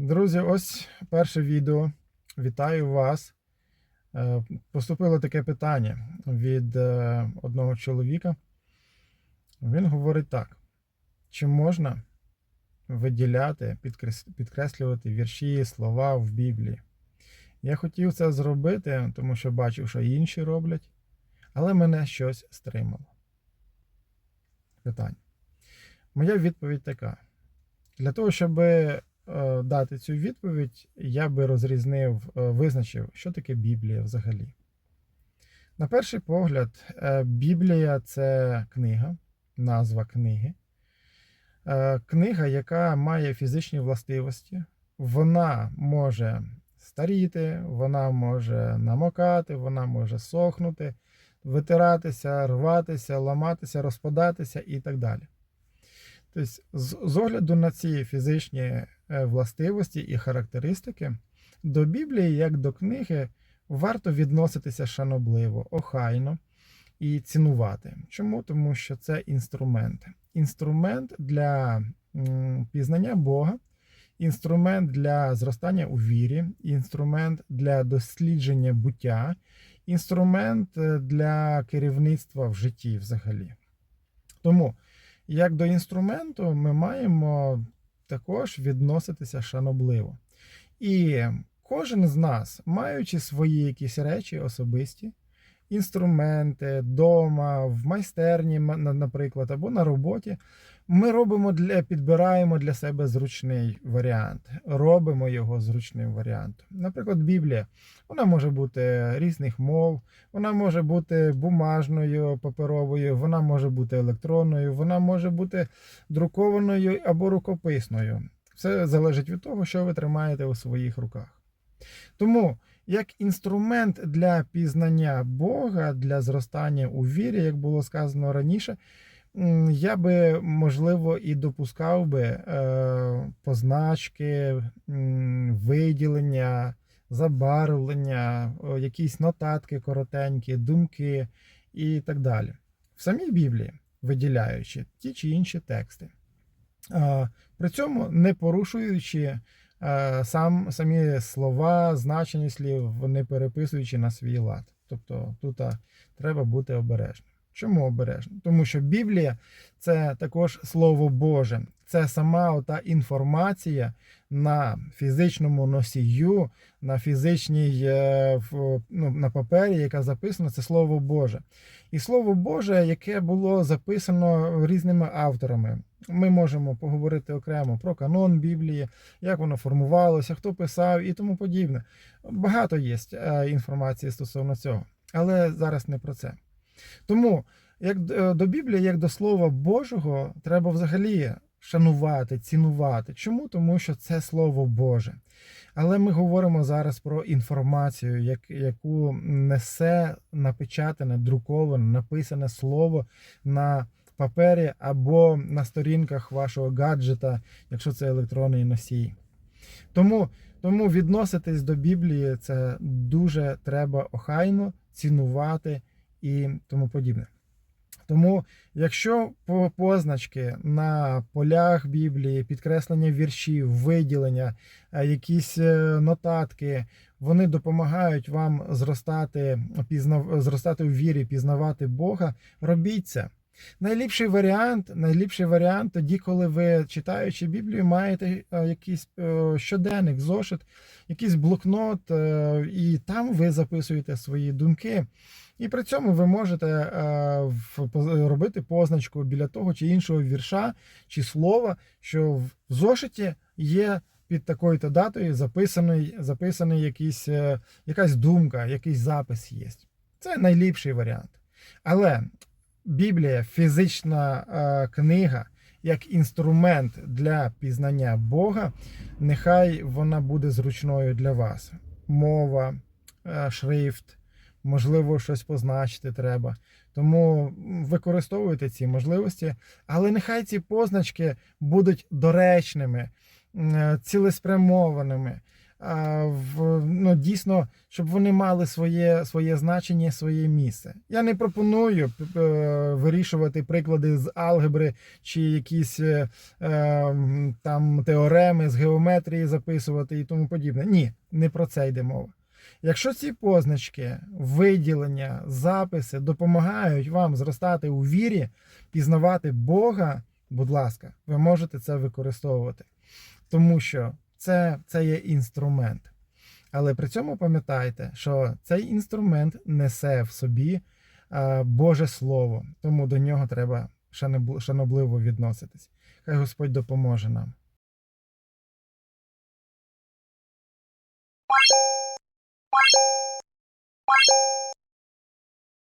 Друзі, ось перше відео. Вітаю вас. Е, Поступило таке питання від е, одного чоловіка. Він говорить так: чи можна виділяти, підкреслювати вірші, слова в Біблії? Я хотів це зробити, тому що бачив, що інші роблять, але мене щось стримало. Питання. Моя відповідь така: для того, щоб дати цю відповідь, я би розрізнив, е, визначив, що таке Біблія взагалі. На перший погляд, е, Біблія це книга, назва книги. Е, Книга, яка має фізичні властивості, вона може старіти, вона може намокати, вона може сохнути, витиратися, рватися, ламатися, розпадатися і так далі. Тобто, з, огляду на ці фізичні е, властивості і характеристики, до Біблії, як до книги, варто відноситися шанобливо, охайно і цінувати. Чому? Тому що це інструмент. Інструмент для пізнання Бога, інструмент для зростання у вірі, інструмент для дослідження буття, інструмент е, для керівництва в житті взагалі. Тому як до інструменту, ми маємо також відноситися шанобливо. І кожен з нас, маючи свої якісь речі особисті, інструменти вдома, в майстерні, наприклад, або на роботі, ми робимо для підбираємо для себе зручний варіант, робимо його зручним варіантом. Наприклад, Біблія вона може бути різних мов, вона може бути бумажною, паперовою, вона може бути електронною, вона може бути друкованою або рукописною. Все залежить від того, що ви тримаєте у своїх руках. Тому, як інструмент для пізнання Бога, для зростання у вірі, як було сказано раніше, я би, можливо, і допускав би е, позначки, виділення, забарвлення, якісь нотатки коротенькі, думки і так далі. В самій Біблії, виділяючи ті чи інші тексти. При цьому не порушуючи е, сам, самі слова, значення слів, не переписуючи на свій лад. Тобто тут треба бути обережним. Чому обережним? Тому що Біблія це також Слово Боже, це сама ота інформація на фізичному носію, на фізичній е, ну, на папері, яка записана, це Слово Боже. І Слово Боже, яке було записано різними авторами. Ми можемо поговорити окремо про канон Біблії, як воно формувалося, хто писав і тому подібне. Багато є е, інформації стосовно цього, але зараз не про це. Тому як до Біблії, як до Слова Божого, треба взагалі шанувати, цінувати. Чому? Тому що це Слово Боже. Але ми говоримо зараз про інформацію, як, яку несе напечатане, друковане, написане слово на папері або на сторінках вашого гаджета, якщо це електронний носій. Тому, тому відноситись до Біблії це дуже треба охайно цінувати і тому подібне. Тому, якщо позначки на полях Біблії, підкреслення віршів, виділення, е, якісь е, нотатки, вони допомагають вам зростати, пізнав, зростати у вірі, пізнавати Бога, робіть це. Найліпший варіант, найліпший варіант тоді, коли ви читаючи Біблію, маєте е, якийсь е, щоденник, зошит, якийсь блокнот, е, і там ви записуєте свої думки. І при цьому ви можете робити позначку біля того чи іншого вірша чи слова, що в зошиті є під такою-то датою записаний, записаний якийсь, якась думка, якийсь запис є. Це найліпший варіант. Але Біблія, фізична е, книга, як інструмент для пізнання Бога, нехай вона буде зручною для вас. Мова, е, шрифт, можливо, щось позначити треба. Тому використовуйте ці можливості, але нехай ці позначки будуть доречними, е, цілеспрямованими. В, ну, дійсно, щоб вони мали своє, своє значення, своє місце. Я не пропоную е, вирішувати приклади з алгебри чи якісь е, е, там теореми з геометрії записувати і тому подібне. Ні, не про це йде мова. Якщо ці позначки, виділення, записи допомагають вам зростати у вірі, пізнавати Бога, будь ласка, ви можете це використовувати. Тому що це, це є інструмент. Але при цьому пам'ятайте, що цей інструмент несе в собі е, Боже Слово, тому до нього треба шанобливо відноситись. Хай Господь допоможе нам.